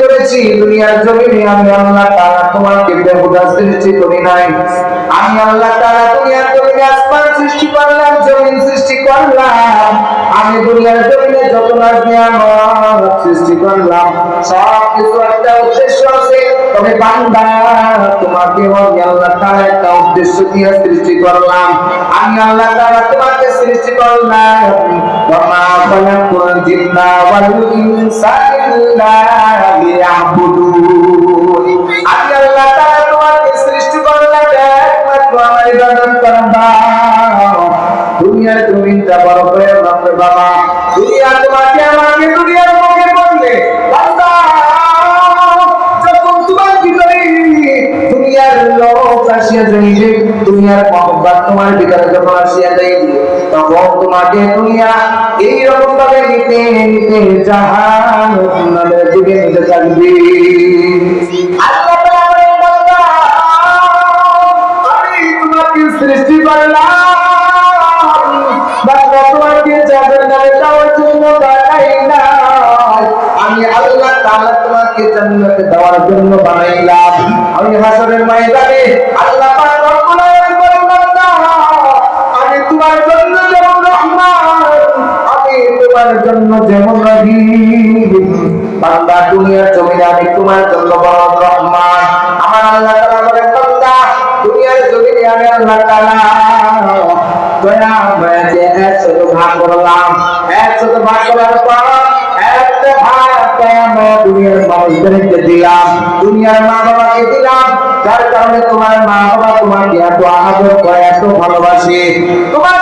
করেছি, দুনিয়ার জমিনে আমি আল্লাহ তাআলা তোমাকে বেহুদা সৃষ্টি করি নাই। আমি আল্লাহ তাআলা দুনিয়ার জমিনে আসমান সৃষ্টি করলাম, জমিন সৃষ্টি করলাম। আমি দুনিয়ার জমিনে যত না নিয়ামত সৃষ্টি করলাম সব কিছু একটা উদ্দেশ্য আছে। তবে বান্দা, তোমাকে আমি আল্লাহ তাআলা একটা উদ্দেশ্য দিয়ে সৃষ্টি করলাম। আমি আল্লাহ তাআলা তোমাকে সৃষ্টি করলাম। ওমা খালাকুল জিন্না ওয়াল ইনসা ইল্লা লিয়াবুদুন আমি আল্লাহ তাআলা তোমাকে সৃষ্টি করলাম একমাত্র আমার ইবাদত করবা দুনিয়ার জমিনটা বড় করে রাখবে বাবা দুনিয়া তোমাকে আমাকে দুনিয়ার মুখে বললে বান্দা যখন তোমার ভিতরে দুনিয়ার লোক আসিয়া যাইবে দুনিয়ার মহব্বত তোমার ভিতরে যখন আসিয়া যাইবে তোমাকে দুনিয়া ভাবে নিতে নিতে দিকে নিতে সৃষ্টি করলাম। আমি আল্লাহ তাআলা তোমাকে জান্নাতে দেওয়ার জন্য বানাইলাম। আমি হাসরের ময়দানে আল্লাহ পাক রব্বুল তোমার জন্য যেমন রহিম বান্দা, দুনিয়ার জমিনে আমি তোমার জন্য বড় রহমান। আমার আল্লাহ তাআলা বলেন, বান্দা, দুনিয়ার জমিনে আমি আল্লাহ তাআলা দয়া যে একশত ভাগ করলাম। একশত ভাগ করার পর একটা ভাগ দুনিয়ার মানুষদেরকে দিলাম? দুনিয়ার মা বাবাকে দিলাম। যার কারণে তোমার মা বাবা তোমাকে এত আদর করে, এত ভালোবাসে। তোমাকে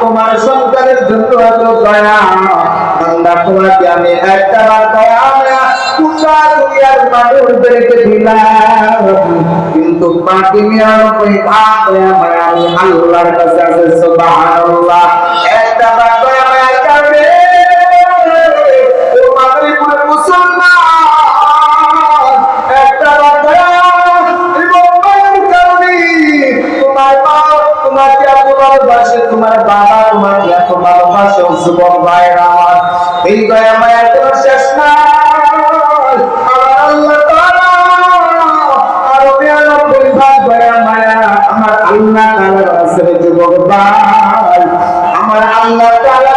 তোমার সন্তানের জন্য এত দয়া। বান্দা তোমাকে আমি একটা বার দয়া মায়া পুরা দুনিয়ার মানুষদেরকে দিলাম। কিন্তু বাকি নিরানব্বই ভাগ দয়া মায়া আমি আল্লাহর কাছে আছে, সুবহানাল্লাহ। ভালোবাসে তোমার বাবা, তোমার এত ভালোবাসে যুবক ভাইরা আমার। এই দয়া মায়া কোনো শেষ না আমার আল্লাহ দয়া মায়া, আমার আল্লাহ তাআলা আছে যুবক ভাই। আমার আল্লাহ তাআলা